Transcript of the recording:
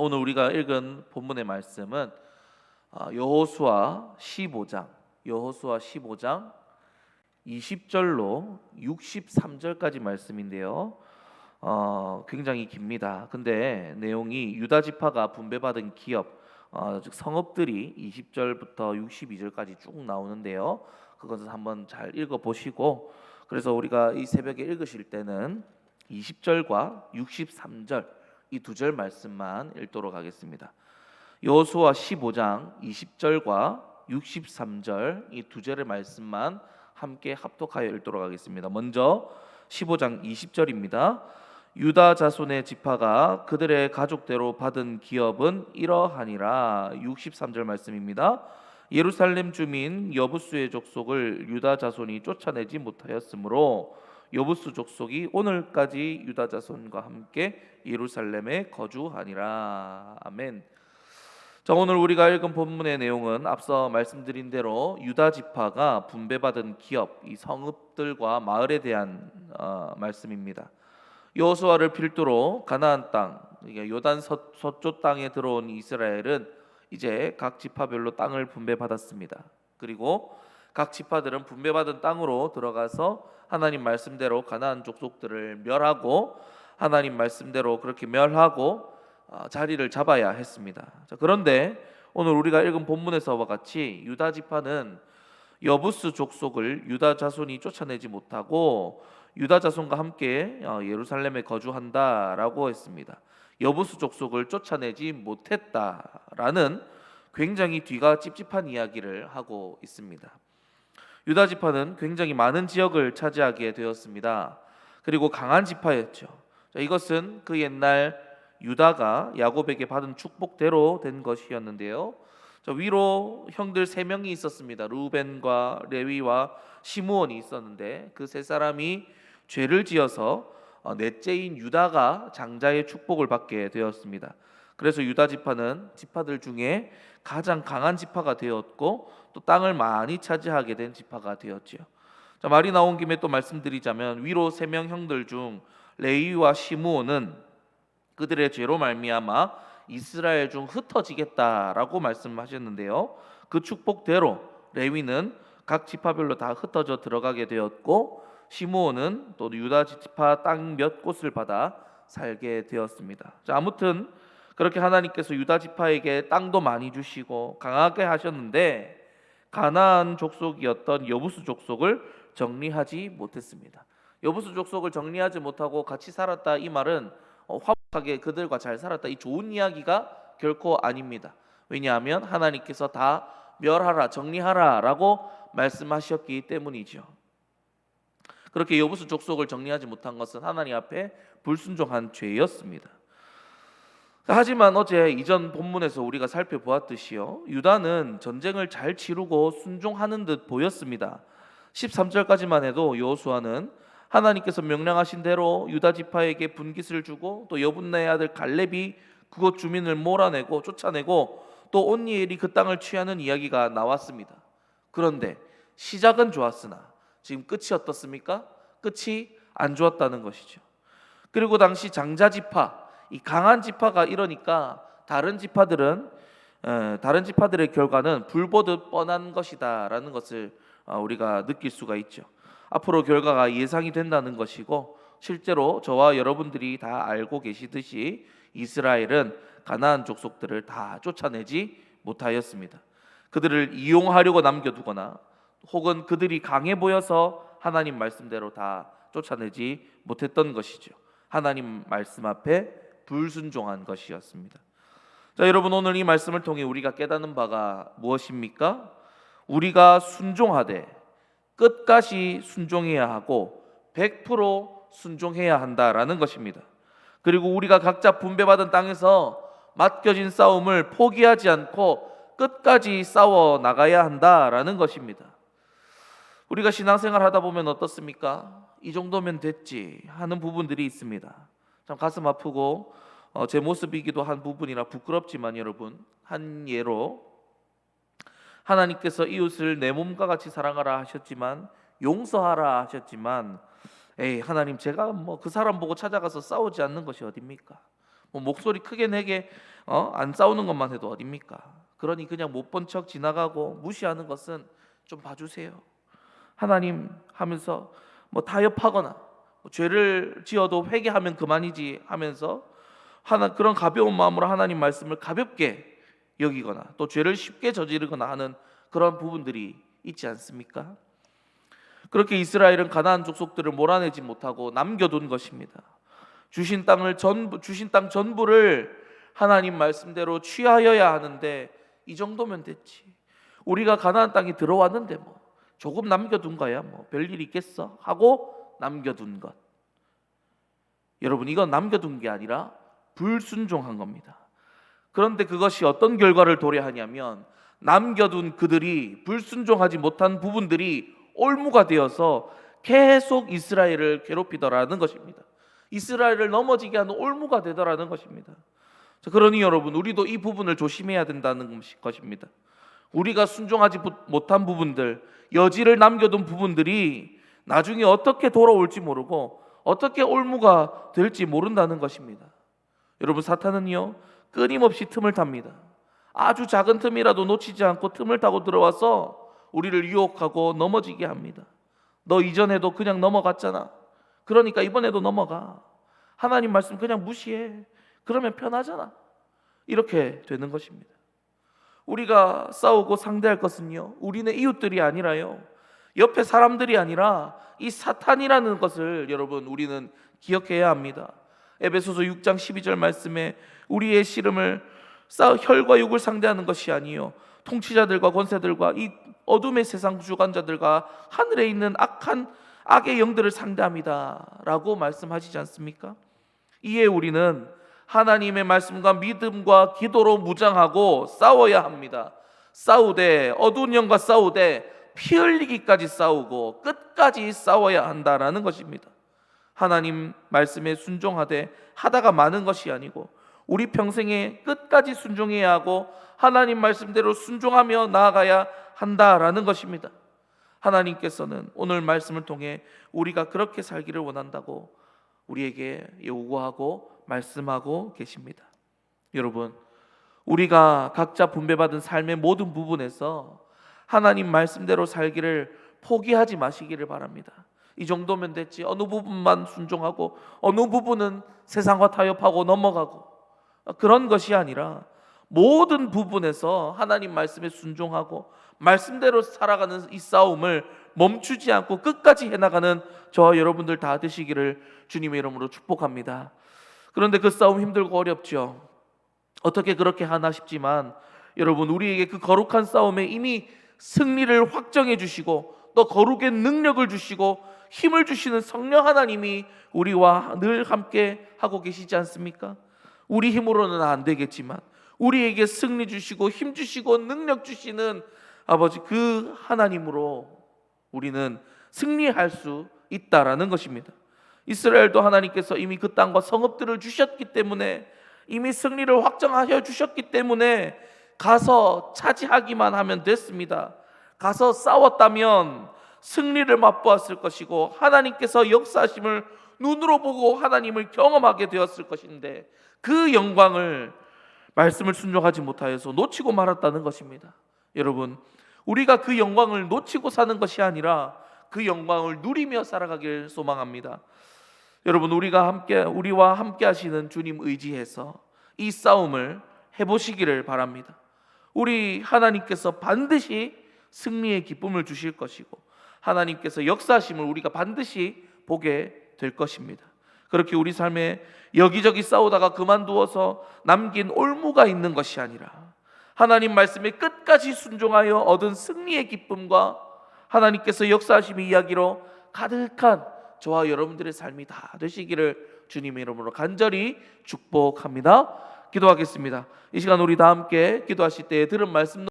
오늘 우리가 읽은 본문의 말씀은 아, 여호수아 15장, 여호수아 15장 20절로 63절까지 말씀인데요. 어, 굉장히 깁니다. 근데 내용이 유다 지파가 분배받은 기업, 어, 즉 성읍들이 20절부터 62절까지 쭉 나오는데요. 그것을 한번 잘 읽어 보시고 그래서 우리가 이 새벽에 읽으실 때는 20절과 63절 이 두 절 말씀만 읽도록 하겠습니다. 여호수아 15장 20절과 63절 이 두 절의 말씀만 함께 합독하여 읽도록 하겠습니다. 먼저 15장 20절입니다. 유다 자손의 지파가 그들의 가족대로 받은 기업은 이러하니라. 63절 말씀입니다. 예루살렘 주민 여부수의 족속을 유다 자손이 쫓아내지 못하였으므로 여부수 족속이 오늘까지 유다 자손과 함께 예루살렘에 거주하니라. 아멘. 자, 오늘 우리가 읽은 본문의 내용은 앞서 말씀드린 대로 유다 지파가 분배받은 기업, 이 성읍들과 마을에 대한 어, 말씀입니다. 여호수아를 필두로 가나안 땅, 이게 요단 서, 서쪽 땅에 들어온 이스라엘은 이제 각 지파별로 땅을 분배받았습니다. 그리고 각 지파들은 분배받은 땅으로 들어가서 하나님 말씀대로 가나안 족속들을 멸하고 하나님 말씀대로 그렇게 멸하고 어, 자리를 잡아야 했습니다. 자, 그런데 오늘 우리가 읽은 본문에서와 같이 유다 지파는 여부스 족속을 유다 자손이 쫓아내지 못하고 유다 자손과 함께 어, 예루살렘에 거주한다라고 했습니다. 여부스 족속을 쫓아내지 못했다라는 굉장히 뒤가 찝찝한 이야기를 하고 있습니다. 유다 지파는 굉장히 많은 지역을 차지하게 되었습니다. 그리고 강한 지파였죠. 자, 이것은 그 옛날 유다가 야곱에게 받은 축복대로 된 것이었는데요. 자, 위로 형들 세 명이 있었습니다. 루벤과 레위와 시므온이 있었는데 그 세 사람이 죄를 지어서 어, 넷째인 유다가 장자의 축복을 받게 되었습니다. 그래서 유다 지파는 지파들 중에 가장 강한 지파가 되었고 또 땅을 많이 차지하게 된 지파가 되었지요. 자, 말이 나온 김에 또 말씀드리자면 위로 세 명 형들 중 레위와 시므온은 그들의 죄로 말미암아 이스라엘 중 흩어지겠다라고 말씀하셨는데요. 그 축복대로 레위는 각 지파별로 다 흩어져 들어가게 되었고 시므온은 또 유다 지파 땅 몇 곳을 받아 살게 되었습니다. 자, 아무튼 그렇게 하나님께서 유다 지파에게 땅도 많이 주시고 강하게 하셨는데 가나안 족속이었던 여부수 족속을 정리하지 못했습니다. 여부수 족속을 정리하지 못하고 같이 살았다 이 말은 어, 화목하게 그들과 잘 살았다 이 좋은 이야기가 결코 아닙니다. 왜냐하면 하나님께서 다 멸하라 정리하라라고 말씀하셨기 때문이죠. 그렇게 여부수 족속을 정리하지 못한 것은 하나님 앞에 불순종한 죄였습니다. 하지만 어제 이전 본문에서 우리가 살펴보았듯이요. 유다는 전쟁을 잘 치르고 순종하는 듯 보였습니다. 13절까지만 해도 여호수아는 하나님께서 명령하신 대로 유다 지파에게 분깃을 주고 또 여분나의 아들 갈렙이 그곳 주민을 몰아내고 쫓아내고 또 온니엘이 그 땅을 취하는 이야기가 나왔습니다. 그런데 시작은 좋았으나 지금 끝이 어떻습니까? 끝이 안 좋았다는 것이죠. 그리고 당시 장자 지파 이 강한 지파가 이러니까 다른 지파들은 에, 다른 지파들의 결과는 불보듯 뻔한 것이다라는 것을 어, 우리가 느낄 수가 있죠. 앞으로 결과가 예상이 된다는 것이고 실제로 저와 여러분들이 다 알고 계시듯이 이스라엘은 가나안 족속들을 다 쫓아내지 못하였습니다. 그들을 이용하려고 남겨두거나 혹은 그들이 강해 보여서 하나님 말씀대로 다 쫓아내지 못했던 것이죠. 하나님 말씀 앞에 불순종한 것이었습니다. 자, 여러분 오늘 이 말씀을 통해 우리가 깨닫는 바가 무엇입니까? 우리가 순종하되 끝까지 순종해야 하고 100% 순종해야 한다라는 것입니다. 그리고 우리가 각자 분배받은 땅에서 맡겨진 싸움을 포기하지 않고 끝까지 싸워 나가야 한다라는 것입니다. 우리가 신앙생활 하다 보면 어떻습니까? 이 정도면 됐지 하는 부분들이 있습니다. 참 가슴 아프고 어, 제 모습이기도 한 부분이라 부끄럽지만 여러분 한 예로 하나님께서 이웃을 내 몸과 같이 사랑하라 하셨지만 용서하라 하셨지만 에이 하나님 제가 뭐 그 사람 보고 찾아가서 싸우지 않는 것이 어딥니까? 뭐 목소리 크게 내게 어? 안 싸우는 것만 해도 어딥니까? 그러니 그냥 못 본 척 지나가고 무시하는 것은 좀 봐주세요. 하나님 하면서 뭐 타협하거나 뭐 죄를 지어도 회개하면 그만이지 하면서 하나 그런 가벼운 마음으로 하나님 말씀을 가볍게 여기거나 또 죄를 쉽게 저지르거나 하는 그런 부분들이 있지 않습니까? 그렇게 이스라엘은 가나안 족속들을 몰아내지 못하고 남겨둔 것입니다. 주신 땅을 전부 주신 땅 전부를 하나님 말씀대로 취하여야 하는데 이 정도면 됐지. 우리가 가나안 땅에 들어왔는데 뭐 조금 남겨둔 거야 뭐 별일 있겠어 하고 남겨둔 것. 여러분 이건 남겨둔 게 아니라 불순종한 겁니다. 그런데 그것이 어떤 결과를 도래하냐면 남겨둔 그들이 불순종하지 못한 부분들이 올무가 되어서 계속 이스라엘을 괴롭히더라는 것입니다. 이스라엘을 넘어지게 하는 올무가 되더라는 것입니다. 자, 그러니 여러분 우리도 이 부분을 조심해야 된다는 것입니다. 우리가 순종하지 부- 못한 부분들, 여지를 남겨둔 부분들이 나중에 어떻게 돌아올지 모르고 어떻게 올무가 될지 모른다는 것입니다. 여러분 사탄은요 끊임없이 틈을 탑니다. 아주 작은 틈이라도 놓치지 않고 틈을 타고 들어와서 우리를 유혹하고 넘어지게 합니다. 너 이전에도 그냥 넘어갔잖아. 그러니까 이번에도 넘어가. 하나님 말씀 그냥 무시해. 그러면 편하잖아. 이렇게 되는 것입니다. 우리가 싸우고 상대할 것은요. 우리네 이웃들이 아니라요. 옆에 사람들이 아니라 이 사탄이라는 것을 여러분 우리는 기억해야 합니다. 에베소서 6장 12절 말씀에 우리의 씨름을 싸 혈과 육을 상대하는 것이 아니요 통치자들과 권세들과 이 어둠의 세상 주관자들과 하늘에 있는 악한 악의 영들을 상대합니다라고 말씀하시지 않습니까? 이에 우리는 하나님의 말씀과 믿음과 기도로 무장하고 싸워야 합니다. 싸우되 어두운 영과 싸우되 피 흘리기까지 싸우고 끝까지 싸워야 한다라는 것입니다. 하나님 말씀에 순종하되 하다가 많은 것이 아니고 우리 평생에 끝까지 순종해야 하고 하나님 말씀대로 순종하며 나아가야 한다라는 것입니다. 하나님께서는 오늘 말씀을 통해 우리가 그렇게 살기를 원한다고 우리에게 요구하고 말씀하고 계십니다. 여러분, 우리가 각자 분배받은 삶의 모든 부분에서 하나님 말씀대로 살기를 포기하지 마시기를 바랍니다. 이 정도면 됐지. 어느 부분만 순종하고 어느 부분은 세상과 타협하고 넘어가고 그런 것이 아니라 모든 부분에서 하나님 말씀에 순종하고 말씀대로 살아가는 이 싸움을 멈추지 않고 끝까지 해나가는 저와 여러분들 다 되시기를 주님의 이름으로 축복합니다. 그런데 그 싸움 힘들고 어렵죠. 어떻게 그렇게 하나 싶지만 여러분 우리에게 그 거룩한 싸움에 이미 승리를 확정해 주시고 또 거룩의 능력을 주시고 힘을 주시는 성령 하나님이 우리와 늘 함께 하고 계시지 않습니까? 우리 힘으로는 안 되겠지만 우리에게 승리 주시고 힘 주시고 능력 주시는 아버지 그 하나님으로 우리는 승리할 수 있다라는 것입니다. 이스라엘도 하나님께서 이미 그 땅과 성읍들을 주셨기 때문에 이미 승리를 확정하여 주셨기 때문에 가서 차지하기만 하면 됐습니다. 가서 싸웠다면 승리를 맛보았을 것이고 하나님께서 역사하심을 눈으로 보고 하나님을 경험하게 되었을 것인데 그 영광을 말씀을 순종하지 못하여서 놓치고 말았다는 것입니다. 여러분, 우리가 그 영광을 놓치고 사는 것이 아니라 그 영광을 누리며 살아가길 소망합니다. 여러분, 우리가 함께 우리와 함께 하시는 주님 의지해서 이 싸움을 해 보시기를 바랍니다. 우리 하나님께서 반드시 승리의 기쁨을 주실 것이고 하나님께서 역사하심을 우리가 반드시 보게 될 것입니다. 그렇게 우리 삶에 여기저기 싸우다가 그만두어서 남긴 올무가 있는 것이 아니라 하나님 말씀에 끝까지 순종하여 얻은 승리의 기쁨과 하나님께서 역사하심의 이야기로 가득한 저와 여러분들의 삶이 다 되시기를 주님의 이름으로 간절히 축복합니다. 기도하겠습니다. 이 시간 우리 다 함께 기도하실 때 들은 말씀